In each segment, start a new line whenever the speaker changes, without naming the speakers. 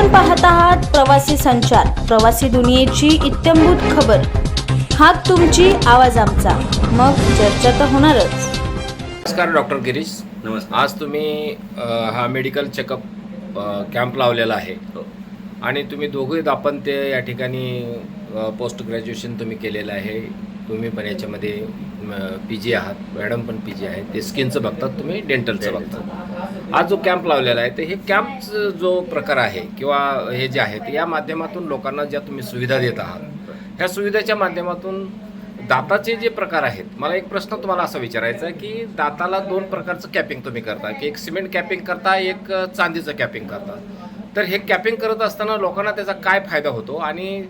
आपण पाहत आहात प्रवासी संचार प्रवासी दुनियेची इत्यंभूत खबर. हात तुमची आवाज आमचा. मग चर्चा तर होणारच.
नमस्कार डॉक्टर गिरीश.
नमस्कार.
आज तुम्ही अ, हा मेडिकल चेकअप कॅम्प लावलेला आहे.
हो.
आणि तुम्ही दोघे दाम्पत्य या ठिकाणी पोस्ट ग्रॅज्युएशन तुम्ही केलेलं आहे. तुम्ही पण याच्यामध्ये पी जी आहात मॅडम पण पी जी आहे ते स्किनचं बघतात तुम्ही डेंटलचं बघतात. आज जो कॅम्प लावलेला आहे तर हे कॅम्पचं जो प्रकार आहे किंवा हे जे आहेत या माध्यमातून लोकांना ज्या तुम्ही सुविधा देत आहात ह्या सुविधेच्या माध्यमातून दाताचे जे प्रकार आहेत मला एक प्रश्न तुम्हाला असा विचारायचा आहे की दाताला दोन प्रकारचं कॅपिंग तुम्ही करता की एक सिमेंट कॅपिंग करता एक चांदीचं कॅपिंग करता. तर हे कॅपिंग करत असताना लोकांना त्याचा काय फायदा होतो? आणि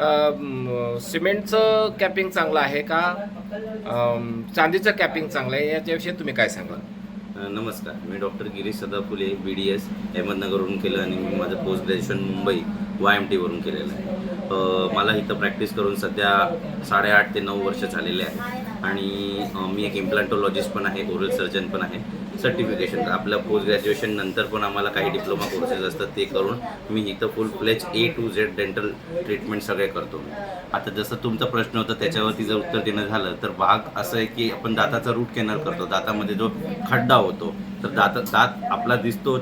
सिमेंटचं कॅपिंग चांगलं आहे का? चांदीचं कॅपिंग चांगलं आहे याच्याविषयी तुम्ही काय सांगाल?
नमस्कार. मी doctor Girish Sadaphule B D S अहमदनगरवरून केलं आणि मी माझं post graduation Mumbai Y M टीवरून केलेलं आहे. मला इथं प्रॅक्टिस करून सध्या साडेआठ ते नऊ वर्ष झालेले आहे. आणि मी एक इम्प्लांटोलॉजिस्ट पण आहे ओरल सर्जन पण आहे. सर्टिफिकेशन आपलं पोस्ट ग्रॅज्युएशन नंतर पण आम्हाला काही डिप्लोमा कोर्सेस असतात ते करून मी इथं full fledge A to Z dental treatment सगळे करतो. आता जसं तुमचा प्रश्न होता त्याच्यावरती जर उत्तर देणं झालं तर भाग असं आहे की आपण दाताचा रूट कॅनल करतो. दातामध्ये जो खड्डा होतो तर दात दात आपला दिसतो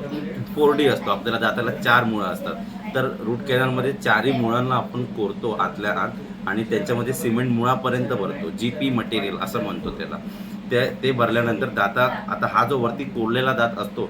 फोर डी असतो. आपल्याला दाताला चार मुळं असतात. तर रूट कॅनलमध्ये चारही मुळांना आपण कोरतो आतल्या आत आणि त्याच्यामध्ये सिमेंट मुळापर्यंत भरतो. जी पी मटेरियल असं म्हणतो त्याला. ते ते भरल्यानंतर दाता आता हा जो वरती कोरलेला दात असतो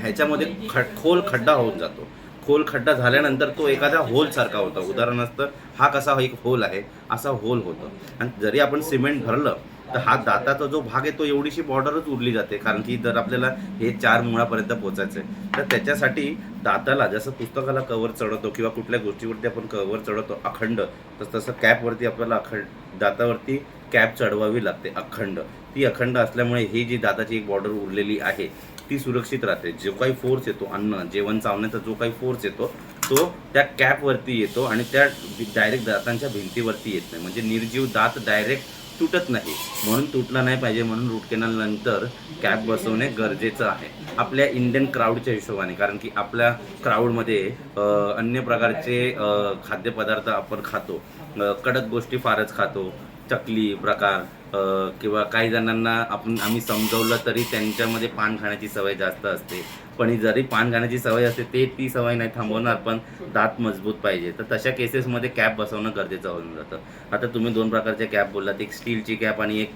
ह्याच्यामध्ये खड खोल खड्डा होऊन जातो. खोल खड्डा झाल्यानंतर तो एखाद्या होलसारखा होता. उदाहरणार्थ हा कसा एक होल आहे असा होल होतो. आणि जरी आपण सिमेंट भरलं तर हा दाताचा जो भाग आहे तो एवढीशी बॉर्डरच उरली जाते. कारण की जर आपल्याला हे चार मुळापर्यंत पोचायचं आहे तर त्याच्यासाठी दाताला जसं पुस्तकाला कवर चढवतो किंवा कुठल्या गोष्टीवरती आपण कवर चढवतो अखंड तर तसं कॅपवरती आपल्याला अखंड दातावरती कॅप चढवावी लागते अखंड. ती अखंड असल्यामुळे ही जी दाताची एक बॉर्डर उरलेली आहे ती सुरक्षित राहते. जो काही फोर्स येतो अन्न जेवण चावण्याचा जो काही फोर्स येतो तो त्या कॅपवरती येतो आणि त्या डायरेक्ट दातांच्या भिंतीवरती येत नाही. म्हणजे निर्जीव दात डायरेक्ट तुटत नाही. म्हणून तुटला नाही पाहिजे म्हणून रूट कॅनल नंतर कॅप बसवणे गरजेचं आहे. आपल्या इंडियन क्राऊडच्या हिशोबाने कारण की आपल्या क्राऊडमध्ये अन्य प्रकारचे खाद्यपदार्थ आपण खातो. कडक गोष्टी फारच खातो. चकली प्रकार किंवा काही जणांना आपण आम्ही समजवलं तरी त्यांच्यामध्ये पान खाण्याची सवय जास्त असते. पण जरी पान खाण्याची सवय असते ते ती सवय नाही थांबवणार पण दात मजबूत पाहिजे. तर तशा केसेसमध्ये कॅप बसवणं गरजेचं होऊन जातं. आता तुम्ही दोन प्रकारच्या कॅप बोललात एक स्टीलची कॅप आणि एक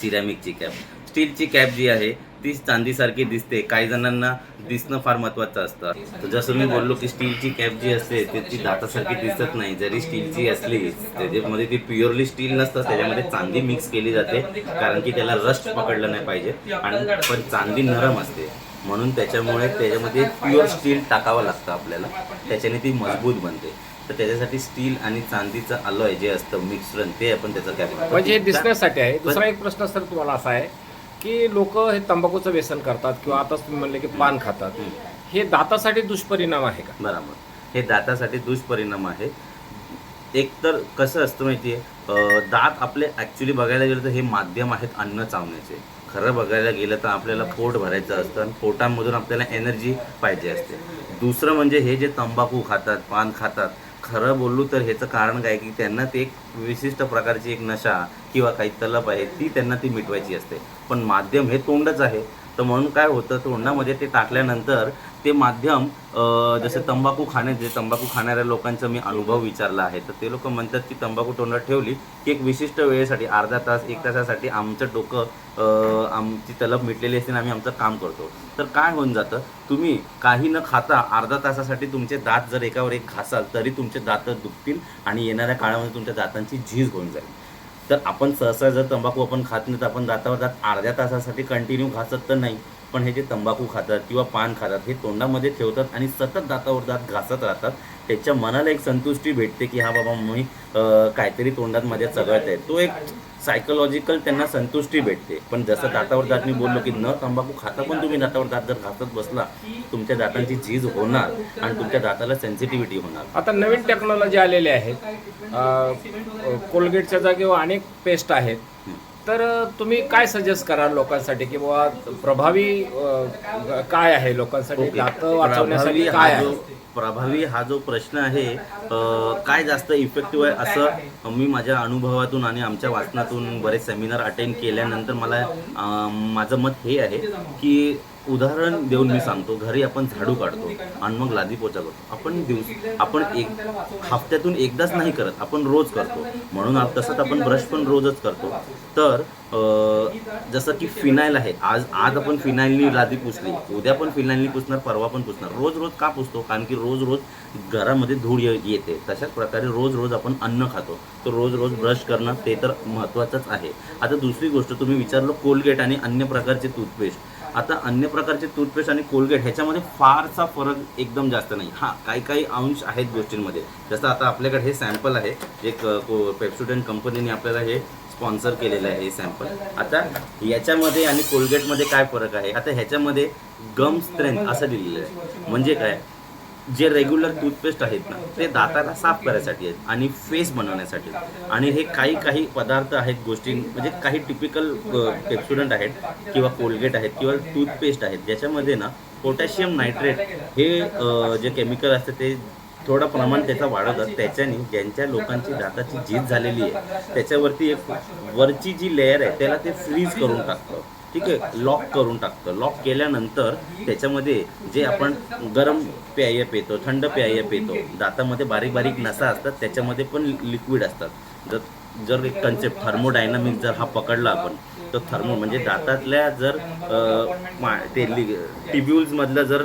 सिरॅमिकची कॅप. स्टीलची कॅप जी आहे ती चांदीसारखी दिसते. काही जणांना दिसणं फार महत्त्वाचं असतं. जसं मी बोललो की स्टीलची कॅप जी असते ती ती दातासारखी दिसत नाही. जरी स्टीलची असली त्याच्यामध्ये ती प्युअरली स्टील नसतं त्याच्यामध्ये चांदी मिक्स केली जाते कारण की त्याला रस्ट पकडलं नाही पाहिजे. आणि पण चांदी नरम असते. म्हणून त्याच्यामुळे त्याच्यामध्ये प्युअर स्टील टाकावं लागतं आपल्याला. त्याच्याने ती मजबूत बनते. तर त्याच्यासाठी स्टील आणि चांदीचं अलॉय जे असतं मिश्रण ते आपण त्याचं कॅप
म्हणजे दिसण्यासाठी आहे दुसरा एक प्रश्न सर तुम्हाला असा आहे. की लोक हे तंबाखूचं व्यसन करतात किंवा आताच तुम्ही म्हणले की पान खातात. हे दातासाठी दुष्परिणाम आहे का?
बरोबर. हे दातासाठी दुष्परिणाम आहे. एक तर कसं असतं माहिती आहे दात आपले ॲक्च्युली बघायला गेलं तर हे माध्यम आहेत अन्न चावण्याचे. खरं बघायला गेलं तर आपल्याला पोट भरायचं असतं आणि पोटामधून आपल्याला एनर्जी पाहिजे असते. दुसरं म्हणजे हे जे तंबाखू खातात पान खातात खरं बोललो तर ह्याचं कारण काय की त्यांना ते एक विशिष्ट प्रकारची एक नशा किंवा काही तलप आहे ती त्यांना ती मिटवायची असते. पण माध्यम हे तोंडच आहे. तर म्हणून काय होतं तोंडामध्ये ते टाकल्यानंतर ते माध्यम जसे तंबाखू खाणे जे तंबाखू खाणाऱ्या लोकांचा मी अनुभव विचारला आहे तर ते लोक म्हणतात की तंबाखू तोंडात ठेवली की एक विशिष्ट वेळेसाठी अर्धा तास एक तासासाठी आमचं डोकं आमची तलब मिटलेली असते आणि आम्ही आमचं काम करतो. तर काय होऊन जातं? तुम्ही काही न खाता अर्धा तासासाठी तुमचे दात जर एकावर एक घासाल तरी तुमचे दात दुखतील आणि येणाऱ्या काळामध्ये तुमच्या दातांची झीज होऊन जाईल. तर आपण सहसा जर तंबाखू आपण खात नाही तर आपण दातावर दात अर्ध्या तासासाठी कंटिन्यू घासत तर नाही. पण हे जे तंबाखू खातात किंवा पान खातात हे तोंडामध्ये ठेवतात आणि सतत दातावर दात घासत राहतात त्याच्या मनाला एक संतुष्टी भेटते की हा बाबा मी काहीतरी तोंडात माझ्या चघळत आहे. तो एक सायकोलॉजिकल त्यांना संतुष्टी भेटते. पण जसं दातावर दात मी बोललो की न तंबाखू खाता पण तुम्ही दातावर दात जर घासत बसला तुमच्या दातांची झीज होणार आणि तुमच्या दाताला सेन्सिटिव्हिटी होणार.
आता नवीन टेक्नॉलॉजी आलेली आहेत अ, कोलगेटच्या जागेवर अनेक पेस्ट आहेत. तर तुम्ही काय सजेस्ट कराल लोकांसाठी? की बाबा प्रभावी अ, काय आहे लोकांसाठी?
ओके.
वाचवण्यासाठी
प्रभावी
काय
हा
आहे?
जो प्रभावी हा जो प्रश्न आहे अ, काय जास्त इफेक्टिव्ह आहे असं मी माझ्या अनुभवातून आणि आमच्या वाचनातून बरेच सेमिनार अटेंड केल्यानंतर मला अ, माझं मत हे आहे की उदाहरण देऊन मी सांगतो घरी आपण झाडू काढतो आणि मग लादी पोचा करतो आपण दिवस आपण एक हफ्त्यातून एकदाच नाही करत आपण रोज करतो. म्हणून आप- तसंच आपण ब्रश पण रोजच करतो. तर जसं की फिनाईल आहे आज आज आपण फिनाईलनी लादी पुसली उद्या पण फिनाईलनी पुसणार परवा पण पुसणार. रोज रोज का पुसतो? कारण की रोज रोज घरामध्ये धूळ येते. तशाच प्रकारे रोज रोज आपण अन्न खातो. तर रोज रोज ब्रश करणं ते तर महत्त्वाचंच आहे. आता दुसरी गोष्ट तुम्ही विचारलं कोलगेट आणि अन्य प्रकारचे टूथपेस्ट. आता अन्य प्रकारचे टूथपेस्ट आणि कोलगेट ह्याच्यामध्ये फारसा फरक एकदम जास्त नाही. हां काही काही अंश आहेत गोष्टींमध्ये. जसं आता आपल्याकडे हे सॅम्पल आहे. एक पेप्सुडंट कंपनीने आपल्याला हे स्पॉन्सर केलेलं आहे हे सॅम्पल आता याच्यामध्ये आणि कोलगेटमध्ये काय फरक आहे? आता ह्याच्यामध्ये गम स्ट्रेंथ असं दिलेलं आहे. म्हणजे काय? जे रेग्युलर टूथपेस्ट आहेत ना ते दाताला साफ करायसाठी आहेत आणि फेस बनवण्यासाठी आणि हे काही काही पदार्थ आहेत गोष्टी म्हणजे काही टिपिकल पेप्सुडंट आहेत किंवा कोलगेट आहेत किंवा टूथपेस्ट आहेत ज्याच्यामध्ये ना पोटॅशियम नायट्रेट हे जे केमिकल असतं ते थोडं प्रमाण त्याचा वाढवतात. त्याच्याने ज्यांच्या लोकांची दाताची झीज झालेली आहे त्याच्यावरती एक वरची जी लेअर आहे त्याला ते फ्रीज करून टाकतं. ठीक आहे लॉक करून टाकतं. लॉक केल्यानंतर त्याच्यामध्ये जे आपण गरम प्याय पितो थंड प्याय पितो दातामध्ये बारीक बारीक नसा असतात त्याच्यामध्ये पण लिक्विड असतात. जर जर एक कन्सेप्ट थर्मोडायनामिक जर हा पकडला आपण तर थर्मो म्हणजे दातातल्या जर ते टिब्युल्समधलं जर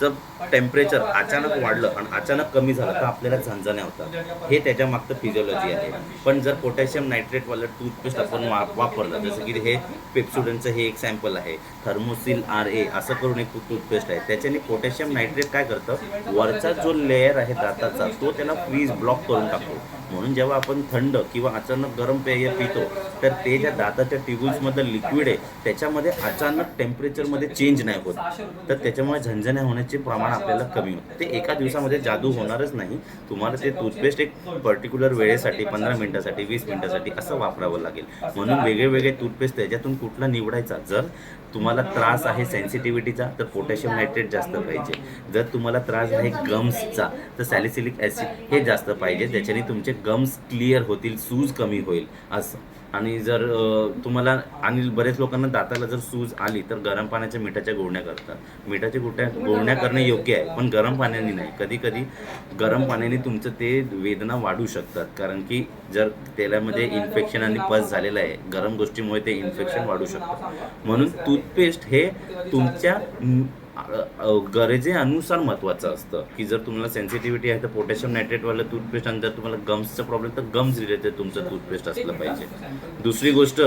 जर टेम्परेचर अचानक वाढलं आणि अचानक कमी झालं तर आपल्याला झंझण्या होतात. हे त्याच्या मागचं फिजिओलॉजी आहे. पण जर पोटॅशियम नायट्रेटवालं टूथपेस्ट आपण वा वापरलं जसं की हे पेप्सुडनचं हे एक सॅम्पल आहे. थर्मोसिल आर ए असं करून एक टूथपेस्ट आहे. त्याच्याने पोटॅशियम नायट्रेट काय करतं? वरचा जो लेअर आहे दाताचा तो त्याला फ्रीज ब्लॉक करून टाकतो. म्हणून जेव्हा आपण थंड किंवा अचानक गरम पेय पितो तर ते ज्या दाताच्या ट्युब्यूल्समधलं लिक्विड आहे त्याच्यामध्ये अचानक टेम्परेचरमध्ये चेंज नाही होत. तर त्याच्यामुळे झंझण्या होण्याची प्रमाण आपल्याला कमी होतं. ते एका दिवसामध्ये जादू होणारच नाही. तुम्हाला ते टूथपेस्ट एक पर्टिक्युलर वेळेसाठी पंधरा मिनिटासाठी वीस मिनिटासाठी असं वापरावं लागेल. म्हणून वेगळे वेगळे टूथपेस्ट त्याच्यातून कुठला निवडायचा? जर तुम्हाला त्रास आहे सेन्सिटिव्हिटीचा तर पोटॅशियम नायट्रेट जास्त पाहिजे. जर तुम्हाला त्रास आहे गम्सचा तर सॅलिसिलिक ॲसिड हे जास्त पाहिजे. ज्याच्याने तुमचे गम्स क्लिअर होतील सूज कमी होईल असं. आणि जर तुम्हाला आणि बरेच लोकांना दाताला जर सूज आली तर गरम पाण्याच्या मिठाच्या गुळण्या करतात. मिठाच्या गुट्या गुळण्या करणे योग्य आहे पण गरम पाण्याने नाही. कधी कधी गरम पाण्याने तुमचं ते वेदना वाढू शकतात कारण की जर तेलामध्ये इन्फेक्शन आणि पस झालेलं आहे गरम गोष्टीमुळे ते इन्फेक्शन वाढू शकतं. म्हणून टूथपेस्ट हे तुमच्या गरजेनुसार महत्त्वाचं असतं. की जर तुम्हाला सेन्सिटिव्हिटी आहे तर पोटॅशियम नायट्रेटवालं टूथपेस्ट आणि जर तुम्हाला गम्सचा प्रॉब्लेम तर गम्स रिलेटेड तुमचं टूथपेस्ट असलं पाहिजे. दुसरी गोष्ट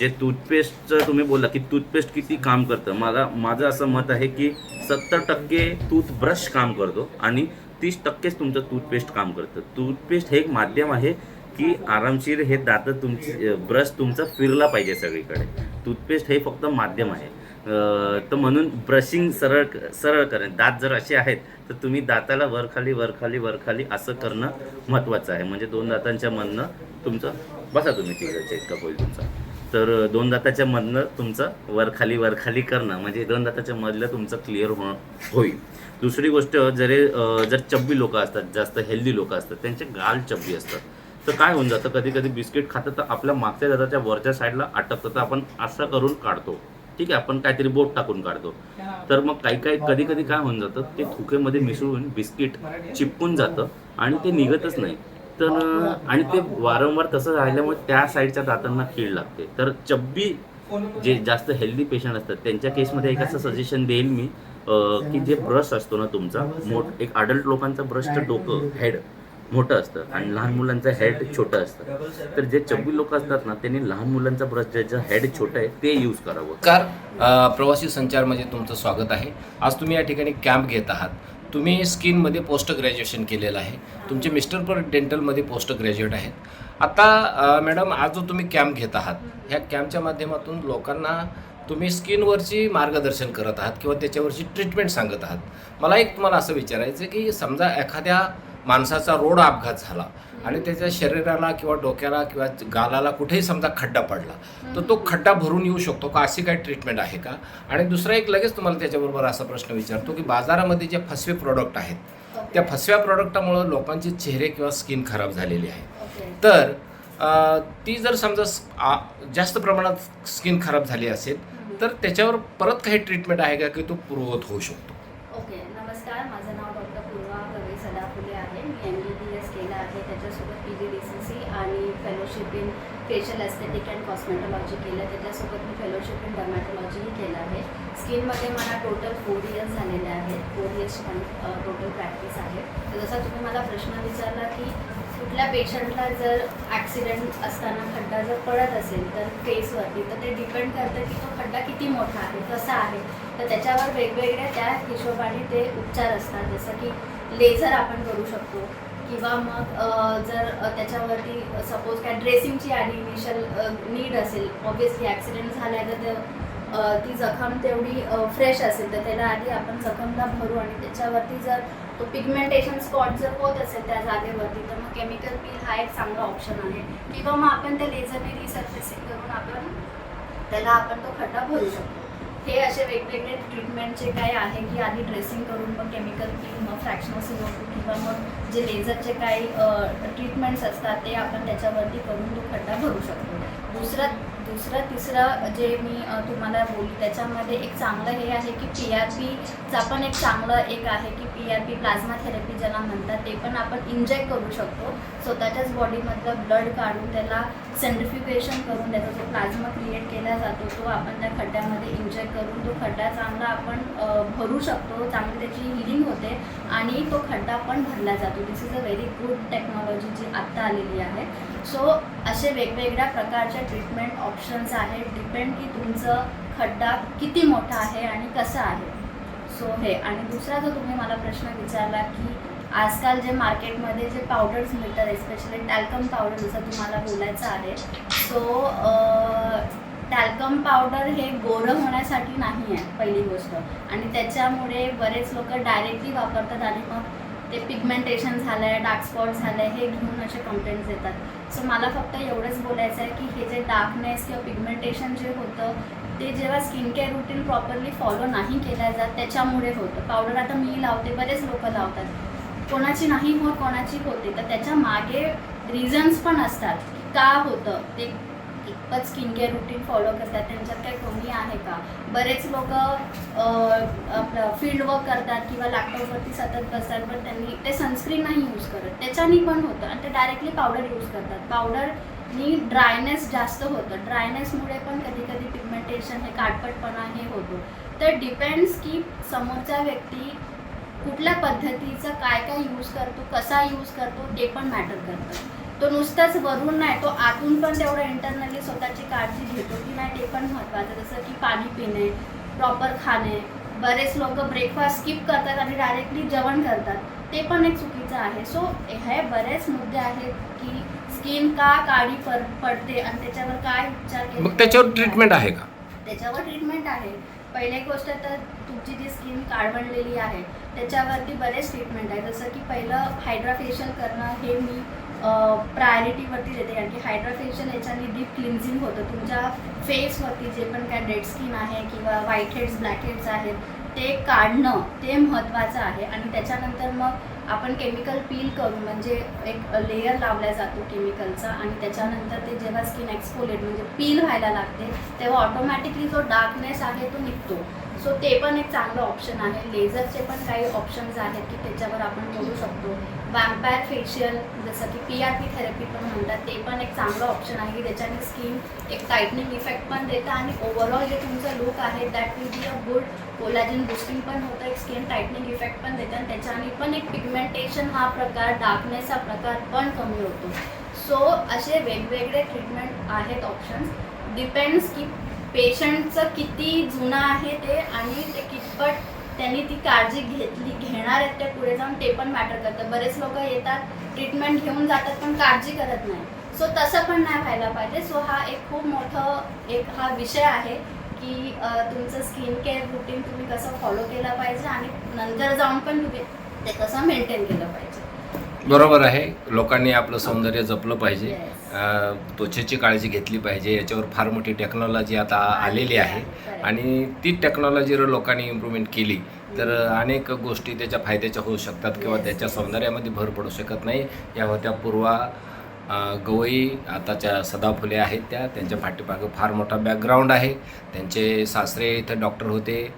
जे टूथपेस्टचं तुम्ही बोलला की टूथपेस्ट किती काम करतं. मला माझं असं मत आहे की सत्तर टक्के टूथब्रश काम करतो आणि तीस टक्केच तुमचं टूथपेस्ट काम करतं. टूथपेस्ट हे एक माध्यम आहे की आरामशीर हे दात तुमची ब्रश तुमचा फिरला पाहिजे सगळीकडे. टूथपेस्ट हे फक्त माध्यम आहे. तर म्हणून ब्रशिंग सरळ सरळ करेन दात जर असे आहेत तर तुम्ही दाताला वरखाली वरखाली वरखाली असं करणं महत्त्वाचं आहे. म्हणजे दोन दातांच्या मधनं तुमचं बसा तुम्ही तिकडे चेकअप होईल तुमचा. तर दोन दाताच्या मधनं तुमचं वरखाली वरखाली करणं म्हणजे दोन दाताच्या मधलं तुमचं क्लिअर हो होईल. दुसरी गोष्ट जरी जर चब्बी लोक असतात जास्त हेल्दी लोक असतात त्यांचे गाल चब्बी असतात. तर काय होऊन जातं? कधी कधी बिस्किट खातं तर आपल्या मागच्या दाताच्या वरच्या साईडला अटकतं तर आपण असं करून काढतो. ठीक आहे आपण काहीतरी बोट टाकून काढतो. तर मग काही काही कधी कधी काय होऊन जातं ते थुकेमध्ये मिसळून बिस्किट चिपकून जातं आणि ते निघतच नाही. तर आणि ते वारंवार तसं राहिल्यामुळे त्या साईडच्या दातांना कीड लागते. तर चब्बी जे जास्त हेल्दी पेशंट असतात त्यांच्या केसमध्ये एक असं सजेशन देईल मी की जे ब्रश असतो ना तुमचा मोठ एक अडल्ट लोकांचा ब्रशचं डोकं हेड मोठं असतं आणि लहान मुलांचं हेड छोटं असतं. तर जे चब्बी लोक असतात ना त्यांनी लहान मुलांचा ब्रश ज्याचं हेड छोटं आहे ते यूज करावं.
अ, प्रवासी संचारमध्ये तुमचं स्वागत आहे. आज तुम्ही या ठिकाणी कॅम्प घेत आहात. तुम्ही स्किनमध्ये पोस्ट ग्रॅज्युएशन केलेलं आहे. तुमचे मिस्टर पण डेंटलमध्ये पोस्ट ग्रॅज्युएट आहेत. आता मॅडम आज जो तुम्ही कॅम्प घेत आहात ह्या कॅम्पच्या माध्यमातून लोकांना तुम्ही स्किनवरची मार्गदर्शन करत आहात किंवा त्याच्यावरची ट्रीटमेंट सांगत आहात. मला एक तुम्हाला असं विचारायचं आहे की समजा एखाद्या माणसाचा रोड अपघात झाला. आणि त्याच्या शरीराला किंवा डोक्याला किंवा गालाला कुठेही समजा खड्डा पडला तर तो खड्डा भरून येऊ शकतो का? अशी काही ट्रीटमेंट आहे का? आणि दुसरा एक लगेच तुम्हाला त्याच्याबरोबर असा प्रश्न विचारतो की बाजारामध्ये जे फसवे प्रोडक्ट आहेत त्या फसव्या प्रोडक्टामुळं लोकांचे चेहरे किंवा स्किन खराब झालेली आहे. तर ती जर समजा जास्त प्रमाणात स्किन खराब झाली असेल तर त्याच्यावर परत काही ट्रीटमेंट आहे का की तो पूर्ववत होऊ शकतो
ओके नमस्कार माझं नाव डॉक्टर पूर्वा गवई सदाफुले आहे मी एम बी बी एस केलं आहे त्याच्यासोबत P G D C C आणि fellowship in facial aesthetic and cosmetology केलं. त्याच्यासोबत मी फेलोशिप इन डर्मॅटॉलॉजीही केलं आहे. स्किनमध्ये मला टोटल फोर इयर्स झालेले आहेत. फोर इयर्स पण टोटल प्रॅक्टिस आहे. तर जसा तुम्ही मला प्रश्न विचारला की कुठल्या पेशंटला जर ॲक्सिडेंट असताना खड्डा जर पडत असेल तर फेसवरती तर ते डिपेंड करतं की तो खड्डा किती मोठा आहे कसा आहे. तर त्याच्यावर वेगवेगळ्या त्या हिशोबाने ते उपचार असतात. जसं की लेझर आपण करू शकतो. किंवा मग जर त्याच्यावरती सपोज काय ड्रेसिंगची आधी इनिशियल नीड असेल ऑब्विसली ॲक्सिडेंट झाला तर ते, ती जखम तेवढी फ्रेश असेल तर त्याला आधी आपण जखमला भरू आणि त्याच्यावरती जर तो पिगमेंटेशन स्पॉट जर होत असेल त्या जागेवरती तर मग केमिकल पील हा एक चांगला ऑप्शन आहे. किंवा मग आपण त्या लेझरने रिसर्फेसिंग करून आपण त्याला आपण तो खड्डा भरू शकतो. हे असे वेगवेगळे ट्रीटमेंटचे काय आहे की आधी ड्रेसिंग करून मग केमिकल पील मग फ्रॅक्शनल सिनोटू किंवा मग जे लेझरचे काही ट्रीटमेंट्स असतात ते आपण त्याच्यावरती करून तो खड्डा भरू शकतो. दुसरं दुसरं तिसरं जे मी तुम्हाला बोलू त्याच्यामध्ये एक चांगलं हे आहे की पी आर पीचा पण एक चांगलं एक आहे की P R P plasma therapy ज्याला म्हणतात ते पण आपण इंजेक्ट करू शकतो. स्वतःच्याच बॉडीमधलं ब्लड काढून त्याला सेंट्रिफिकेशन करून त्याचा जो प्लाझ्मा क्रिएट केला जातो तो आपण त्या खड्ड्यामध्ये इंजेक्ट करून तो खड्डा चांगला आपण भरू शकतो. चांगली त्याची हिलिंग होते आणि तो खड्डा पण भरला जातो. This is a very good technology जी आत्ता आलेली आहे. सो असे वेगवेगळ्या प्रकारच्या ट्रीटमेंट ऑप्शन्स आहेत. डिपेंड की तुमचं खड्डा किती मोठा आहे आणि कसा आहे. सो हे. आणि दुसरा जो तुम्ही मला प्रश्न विचारला की आजकाल जे मार्केटमध्ये जे पावडर्स मिळतात एस्पेशली टॅल्कम पावडर जसं तुम्हाला बोलायचं आहे सो टॅल्कम पावडर हे गोरं होण्यासाठी नाही आहे पहिली गोष्ट. आणि त्याच्यामुळे बरेच लोक डायरेक्टली वापरतात आणि मग ते पिगमेंटेशन झालं आहे डार्क स्पॉट झालं आहे हे घेऊन असे कंप्लेंट्स देतात. सो मला फक्त एवढंच बोलायचं आहे की हे जे डार्कनेस किंवा पिगमेंटेशन जे होतं ते जेव्हा skin care routine properly follow नाही केलं जात त्याच्यामुळे होतं. पावडर आता मी लावते बरेच लोक लावतात. कोणाची नाही होत कोणाची होते. तर त्याच्यामागे रिझन्स पण असतात. का होतं? ते एकच स्किन केअर रुटीन फॉलो करतात. त्यांच्यात काही कमी आहे का? बरेच लोक आपलं फील्ड वर्क करतात किंवा लॅपटॉपवरती सतत बसतात पण त्यांनी ते सनस्क्रीन नाही यूज करत. त्याच्यानी पण होतं. आणि ते डायरेक्टली पावडर यूज करतात. पावडरनी ड्रायनेस जास्त होतं. ड्रायनेसमुळे पण कधी कधी पिगमेंटेशन हे काटपटपणा हे होतो. तर डिपेंड्स की समोरचा व्यक्ती कुठल्या पद्धतीचा काय काय यूज करतो कसा यूज करतो ते पण मॅटर करतं. तो नुसताच वरून नाही तो आतून पण तेवढं इंटरनली स्वतःची काळजी घेतो की नाही ते पण महत्त्वाचं जसं की पाणी पिणे प्रॉपर खाणे बरेच लोक ब्रेकफास्ट स्किप करतात आणि डायरेक्टली जेवण करतात ते पण एक चुकीचं आहे. सो हे बरेच मुद्दे आहेत की स्किन का काळी पड पडते आणि त्याच्यावर काय उपचार केले
त्याच्यावर. ट्रीटमेंट आहे का?
त्याच्यावर ट्रीटमेंट आहे. पहिली गोष्ट तर तुमची जी स्किन काळवंडलेली आहे त्याच्यावरती बरेच ट्रीटमेंट आहे जसं की पहिलं हायड्राफेशियल करणं हे मी प्रायोरिटीवरती देते. कारण की हायड्राफेशियल याच्याने डीप क्लिन्झिंग होतं. तुमच्या फेसवरती जे पण काय डेड स्किन आहे किंवा व्हाईट हेड्स ब्लॅक हेड्स आहेत ते काढणं ते महत्त्वाचं आहे. आणि त्याच्यानंतर मग आपण केमिकल पील करून म्हणजे एक लेयर लावला जातो केमिकलचा आणि त्याच्यानंतर ते जेव्हा स्किन एक्सपोलेट म्हणजे पील व्हायला लागते तेव्हा ऑटोमॅटिकली जो डार्कनेस आहे तो निघतो. सो ते पण एक चांगलं ऑप्शन आहे. लेझरचे पण काही ऑप्शन्स आहेत की त्याच्यावर आपण करू शकतो. वॅम्पायर फेशियल जसं की पी आर पी थेरपी पण म्हणतात ते पण एक चांगलं ऑप्शन आहे की त्याच्याने स्किन एक टाईटनिंग इफेक्ट पण देतं आणि ओव्हरऑल जे तुमचं लुक आहे that will be a good collagen boosting पण होतं एक स्किन टाईटनिंग इफेक्ट पण देतं आणि त्याच्याने पण एक पिगमेंटेशन हा प्रकार डार्कनेस हा प्रकार पण कमी होतो. सो असे वेगवेगळे ट्रीटमेंट आहेत ऑप्शन्स डिपेंड्स की पेशंटचं किती जुनं आहे ते आणि ते कितपत त्यांनी ती काळजी घेतली घेणार आहेत ते पुढे जाऊन ते पण मॅटर करतं बरेच लोक येतात ट्रीटमेंट घेऊन जातात पण काळजी करत नाही. सो तसं पण नाही व्हायला पाहिजे. सो हा एक खूप मोठं एक हा विषय आहे की तुमचं स्किन केअर रुटीन तुम्ही कसं फॉलो केलं पाहिजे आणि नंतर जाऊन पण तुम्ही ते कसं मेंटेन केलं पाहिजे.
बरोबर आहे. लोकांनी आपलं सौंदर्य जपलं पाहिजे. त्वचेची काळजी घेतली पाहिजे. याच्यावर फार मोठी टेक्नॉलॉजी आता आलेली आहे. आणि ती टेक्नॉलॉजी जर लोकांनी इम्प्रूव्हमेंट केली तर अनेक गोष्टी त्याच्या फायद्याच्या होऊ शकतात किंवा. त्याच्या सौंदर्यामध्ये भर पडू शकत नाही. या होत्या पूर्वा गवई आताच्या सदा फुले आहेत त्या. त्यांच्या पाठीमागं फार मोठा बॅकग्राऊंड आहे. त्यांचे सासरे इथं डॉक्टर होते.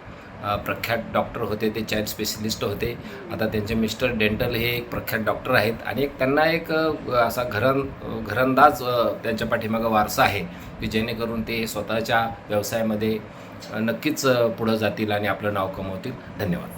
प्रख्यात डॉक्टर होते ते चाइल्ड स्पेशलिस्ट होते. आता त्यांचे मिस्टर डेंटल हे एक प्रख्यात डॉक्टर आहेत आणि एक त्यांना एक असा घरं घरंदाज त्यांच्या पाठीमागं वारसा आहे की जेणेकरून ते स्वतःच्या व्यवसायामध्ये नक्कीच पुढं जातील आणि आपलं नाव कमवतील. धन्यवाद.